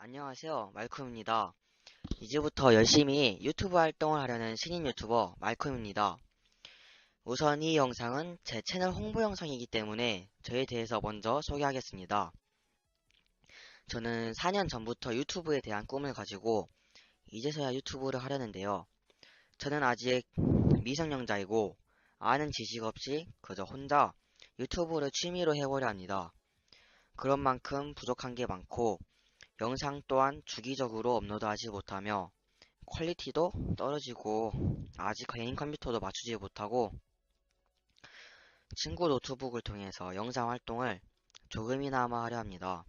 안녕하세요. 말콤입니다. 이제부터 열심히 유튜브 활동을 하려는 신인 유튜버 말콤입니다. 우선 이 영상은 제 채널 홍보 영상이기 때문에 저에 대해서 먼저 소개하겠습니다. 저는 4년 전부터 유튜브에 대한 꿈을 가지고 이제서야 유튜브를 하려는데요. 저는 아직 미성년자이고 아는 지식 없이 그저 혼자 유튜브를 취미로 해보려 합니다. 그런 만큼 부족한 게 많고 영상 또한 주기적으로 업로드하지 못하며 퀄리티도 떨어지고 아직 개인 컴퓨터도 맞추지 못하고 친구 노트북을 통해서 영상 활동을 조금이나마 하려 합니다.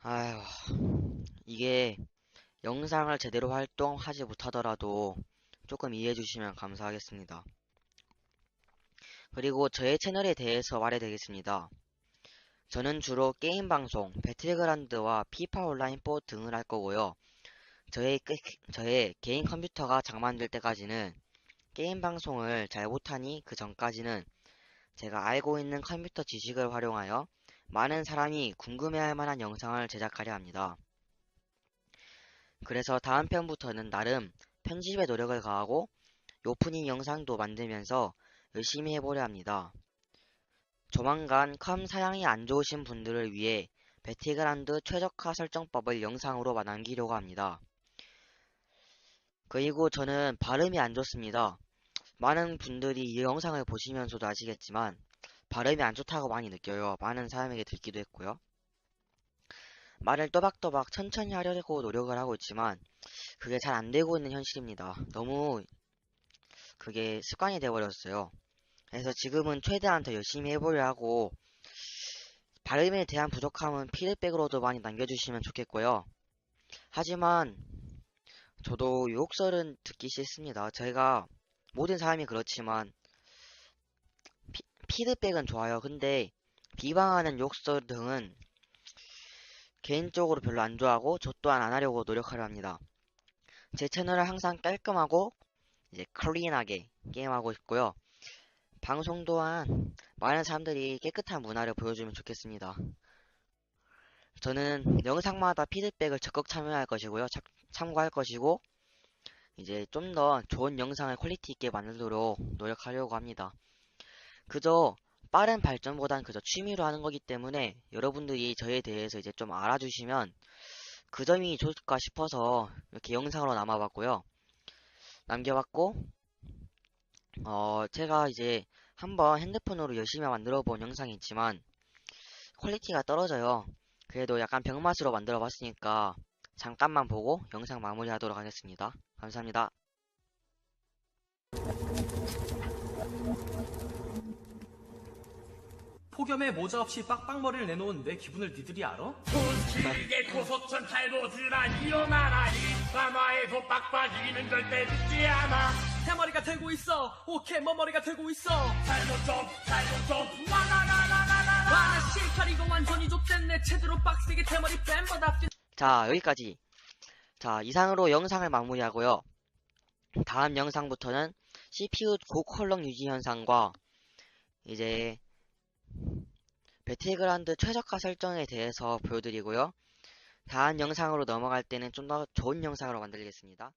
아휴, 이게 영상을 제대로 활동하지 못하더라도 조금 이해해 주시면 감사하겠습니다. 그리고 저의 채널에 대해서 말해 되겠습니다. 저는 주로 게임 방송, 배틀그란드와 피파 온라인 4 등을 할 거고요. 저의, 게- 저의 개인 컴퓨터가 장만될 때까지는 게임 방송을 잘 못하니 그 전까지는 제가 알고 있는 컴퓨터 지식을 활용하여 많은 사람이 궁금해할 만한 영상을 제작하려 합니다. 그래서 다음 편부터는 나름 편집에 노력을 가하고 오프닝 영상도 만들면서 열심히 해보려 합니다. 조만간 컴 사양이 안 좋으신 분들을 위해 배틀그란드 최적화 설정법을 영상으로 남기려고 합니다. 그리고 저는 발음이 안 좋습니다. 많은 분들이 이 영상을 보시면서도 아시겠지만 발음이 안 좋다고 많이 느껴요. 많은 사람에게 듣기도 했고요. 말을 또박또박 천천히 하려고 노력을 하고 있지만 그게 잘 안 되고 있는 현실입니다. 너무 그게 습관이 되어버렸어요. 그래서 지금은 최대한 더 열심히 해보려 하고 발음에 대한 부족함은 피드백으로도 많이 남겨주시면 좋겠고요. 하지만 저도 욕설은 듣기 싫습니다. 제가 모든 사람이 그렇지만 피, 피드백은 좋아요. 근데 비방하는 욕설 등은 개인적으로 별로 안 좋아하고 저 또한 안 하려고 노력하려 합니다. 제 채널을 항상 깔끔하고 이제 클린하게 게임하고 있고요. 방송 또한 많은 사람들이 깨끗한 문화를 보여주면 좋겠습니다. 저는 영상마다 피드백을 적극 참여할 것이고요. 참- 참고할 것이고 이제 좀 더 좋은 영상을 퀄리티 있게 만들도록 노력하려고 합니다. 그저 빠른 발전보단 그저 취미로 하는 거기 때문에 여러분들이 저에 대해서 이제 좀 알아주시면 그 점이 좋을까 싶어서 이렇게 영상으로 남아봤고요. 남겨봤고 어 제가 이제 한번 핸드폰으로 열심히 만들어 본 영상이 있지만 퀄리티가 떨어져요. 그래도 약간 병맛으로 만들어 봤으니까 잠깐만 보고 영상 마무리 하도록 하겠습니다. 감사합니다. 폭염에 모자 없이 빡빡머리를 내놓은 내 기분을 니들이 알아? 길게 고소천 탈보즈란 일어나라니 남아에도 빡빡이는 절대 듣지 않아 대머리가 되고 있어 오케이 머머리가 되고 있어 실칼 이거 완전히 제대로 빡세게 대머리 뱀버답게 자, 여기까지. 자, 이상으로 영상을 마무리하고요. 다음 영상부터는 CPU 고컬럭 유지 현상과 이제 배틀그라운드 최적화 설정에 대해서 보여드리고요. 다음 영상으로 넘어갈 때는 좀 더 좋은 영상으로 만들겠습니다.